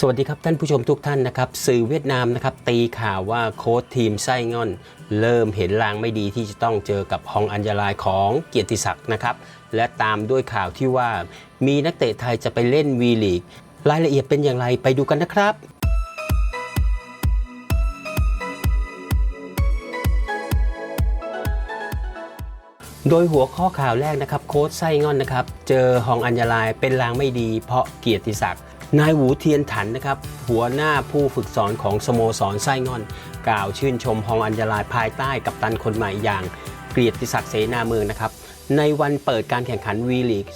สวัสดีครับท่านผู้ชมทุกท่านนะครับ สื่อเวียดนามนะครับตีข่าวว่าโค้ชทีมไส้งอน เริ่มเห็นลางไม่ดีที่จะต้องเจอกับฮองอัญญาลายของเกียรติศักดิ์นะครับ และตามด้วยข่าวที่ว่ามีนักเตะไทยจะไปเล่นวีลีก รายละเอียดเป็นอย่างไรไปดูกันนะครับโดยหัวข้อข่าวแรกนะครับโค้ชไส้งอนนะครับ เจอฮองอัญญาลายเป็นลางไม่ดีเพราะเกียรติศักดิ์ นายหูเทียนถันนะครับ หัวหน้าผู้ฝึกสอนของสโมสรไส้งอน กล่าวชื่นชมฮองอัญญาลายภายใต้กับตันคนใหม่อย่างเกียรติศักดิ์เสนาเมืองนะครับ ในวันเปิดการแข่งขันวีลีก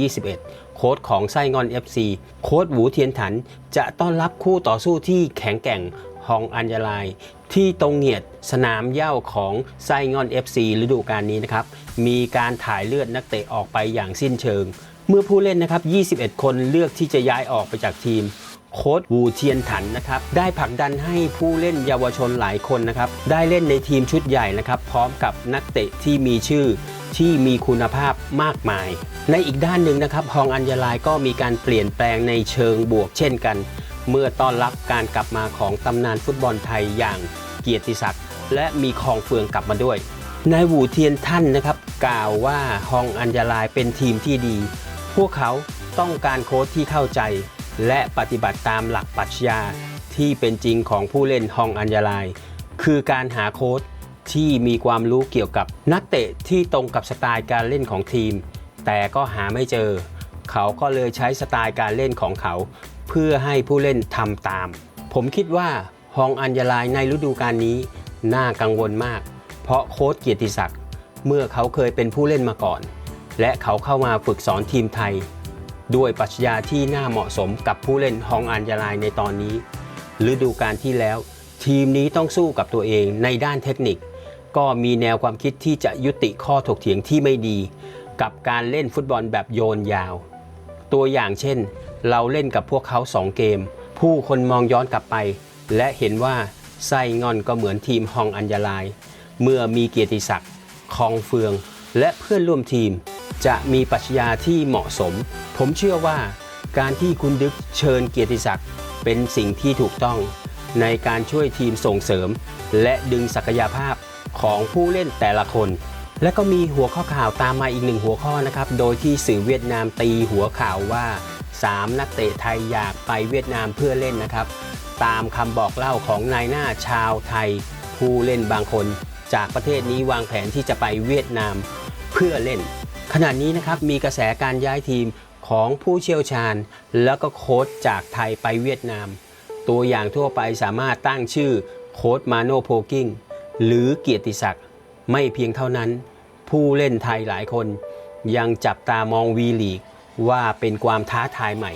2021 โค้ชของไส้งอน FC โค้ชหวูเทียนถันจะต้อนรับคู่ต่อสู้ที่แข็งแกร่งฮองอัญญาลายที่ตรงเงียดสนามเย้าของไส้งอน FC ฤดูกาลนี้นะครับ มีการถ่ายเลือดนักเตะออกไปอย่างสิ้นเชิง เมื่อผู้เล่นนะครับ 21 คนเลือกที่จะย้ายออกไปจากทีม โค้ชวูเทียนถันนะครับ ได้ผลักดันให้ผู้เล่นเยาวชนหลายคนนะครับ ได้เล่นในทีมชุดใหญ่นะครับ พร้อมกับนักเตะที่มีชื่อที่มีคุณภาพมากมาย ในอีกด้านหนึ่งนะครับฮองอัญญาลายก็มีการเปลี่ยนแปลงในเชิงบวกเช่นกัน เมื่อต้อนรับการกลับมาของตำนานฟุตบอลไทยอย่างเกียรติศักดิ์และมีคองเฟืองกลับมาด้วยนายวูเทียนท่านนะครับ กล่าวว่าฮองอัญญาลายเป็นทีมที่ดี พวกเขาต้องการโค้ชที่เข้าใจ และปฏิบัติตามหลักปรัชญาที่เป็นจริงของผู้เล่นฮองอัญญาลาย คือการหาโค้ชที่มีความรู้เกี่ยวกับนักเตะที่ตรงกับสไตล์การเล่นของทีม แต่ก็หาไม่เจอ เขาก็เลยใช้สไตล์การเล่นของเขา เพื่อให้ผู้เล่นทำตาม ผมคิดว่าฮองอัญญาลายในฤดูกาลนี้น่ากังวลมาก เพราะโค้ชเกียรติศักดิ์เมื่อเขาเคยเป็นผู้เล่นมาก่อน และเขาเข้ามาฝึกสอนทีมไทย ด้วยปรัชญาที่น่าเหมาะสมกับผู้เล่นฮองอัญญาลายในตอนนี้ฤดูกาลที่แล้ว ทีมนี้ต้องสู้กับตัวเองในด้านเทคนิค ก็มีแนวความคิดที่จะยุติข้อถกเถียงที่ไม่ดี กับการเล่นฟุตบอลแบบโยนยาว ตัวอย่างเช่น เราเล่นกับพวกเขา2เกม ผู้คนมองย้อนกลับไป และเห็นว่าไส้งอนก็เหมือนทีมฮองอัญญาลาย เมื่อมีเกียรติศักดิ์คองเฟือง และเพื่อนร่วมทีม จะมีปัชญาที่เหมาะสม ผมเชื่อว่าการที่คุณดึกเชิญเกียรติศักดิ์เป็นสิ่งที่ถูกต้องในการช่วยทีมส่งเสริม และดึงศักยภาพของผู้เล่นแต่ละคน และก็มีหัวข้อข่าวตามมาอีกหนึ่งหัวข้อนะครับ โดยที่สื่อเวียดนามตีหัวข่าวว่า 3 นักเตะไทยอยากไปเวียดนามเพื่อเล่นนะครับ ตามคำบอกเล่าของนายหน้าชาวไทย ผู้เล่นบางคน จากประเทศนี้วางแผนที่จะไปเวียดนามเพื่อเล่น ขณะนี้นะครับมีกระแสการย้ายทีมของผู้เชี่ยวชาญ แล้วก็โค้ชจากไทยไปเวียดนาม ตัวอย่างทั่วไปสามารถตั้งชื่อโค้ชมาโนโพกิ้งหรือเกียรติศักดิ์ไม่เพียงเท่านั้น ผู้เล่นไทยหลายคน ยังจับตามองวีลีกว่าเป็นความท้าทายใหม่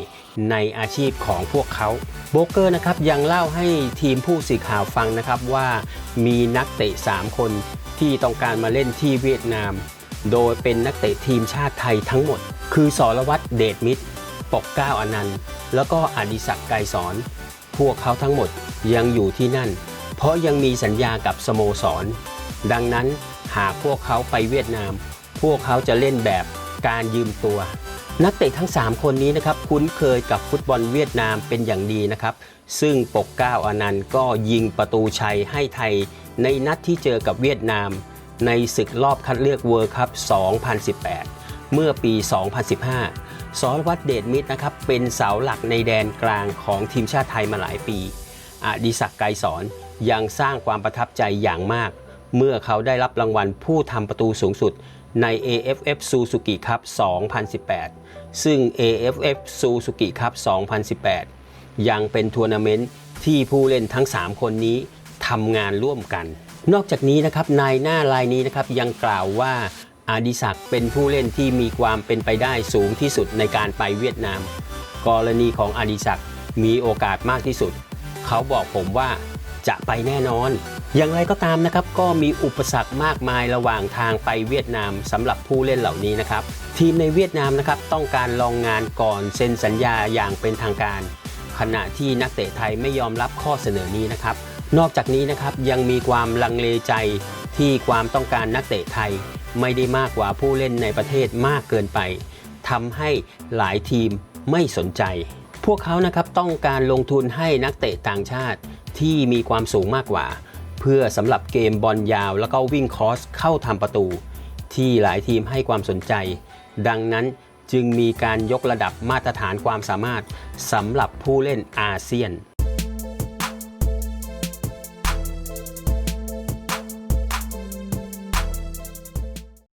ในอาชีพของพวกเขาโบเกอร์นะครับยังเล่าให้ทีมผู้สื่อข่าวฟังนะครับว่ามีนักเตะ 3 คนที่ต้องการมาเล่นที่เวียดนาม โดยเป็นนักเตะทีมชาติไทยทั้งหมด คือสรวัตรเดชมิตร ปกเก้าอนันต์ แล้วก็อดิศักดิ์ไกรสอน พวกเขาทั้งหมดยังอยู่ที่นั่น เพราะยังมีสัญญากับสโมสร ดังนั้นหากพวกเขาไปเวียดนาม พวกเขาจะเล่นแบบการยืมตัว นักเตะทั้ง 3 คนนี้นะครับคุ้นเคยกับฟุตบอลเวียดนามเป็นอย่างดีนะครับ ซึ่งปกเก้าอนันต์ก็ยิงประตูชัยให้ไทยในนัดที่เจอกับเวียดนาม ในศึกรอบคัดเลือกเวิร์คัพ 2018 เมื่อปี 2015 สรวัตรเดชมิตรนะครับ เป็นเสาหลักในแดนกลางของทีมชาติไทยมาหลายปี อดิศักดิ์ไกรสอนยังสร้างความประทับใจอย่างมาก เมื่อเขาได้รับรางวัลผู้ทำประตูสูงสุดใน AFF Suzuki Cup 2018 ซึ่ง AFF Suzuki Cup 2018 ยังเป็นทัวร์นาเมนต์ที่ผู้เล่นทั้ง 3 คนนี้ทำงานร่วมกัน นอกจากนี้นะครับนายหน้ารายนี้นะครับยังกล่าวว่าอาดิศักดิ์เป็นผู้เล่นที่มีความเป็นไปได้สูงที่สุดในการไปเวียดนาม กรณีของอาดิศักดิ์มีโอกาสมากที่สุด เขาบอกผมว่าจะไปแน่นอน อย่างไรก็ตามนะครับก็มีอุปสรรคมากมายระหว่างทางไปเวียดนามสำหรับผู้เล่นเหล่านี้นะครับ ทีมในเวียดนามนะครับต้องการลองงานก่อนเซ็นสัญญาอย่างเป็นทางการ ขณะที่นักเตะไทยไม่ยอมรับข้อเสนอนี้นะครับ นอกจากนี้นะครับยังมีความลังเลใจที่ความต้องการนักเตะไทย ไม่ได้มากกว่าผู้เล่นในประเทศมากเกินไปทำให้หลายทีมไม่สนใจผวกเขานะครับต้องการลงทุนให้นักเตะต่างชาติที่มีความสูงมากกว่า เพื่อสำหรับเกมบอลยาวแล้วก็วิ่งคอสเข้าทำประตู ที่หลายทีมให้ความสนใจ ดังนั้นจึงมีการยกระดับมาตรฐานความสามารถสำหรับผู้เล่นอาเซียน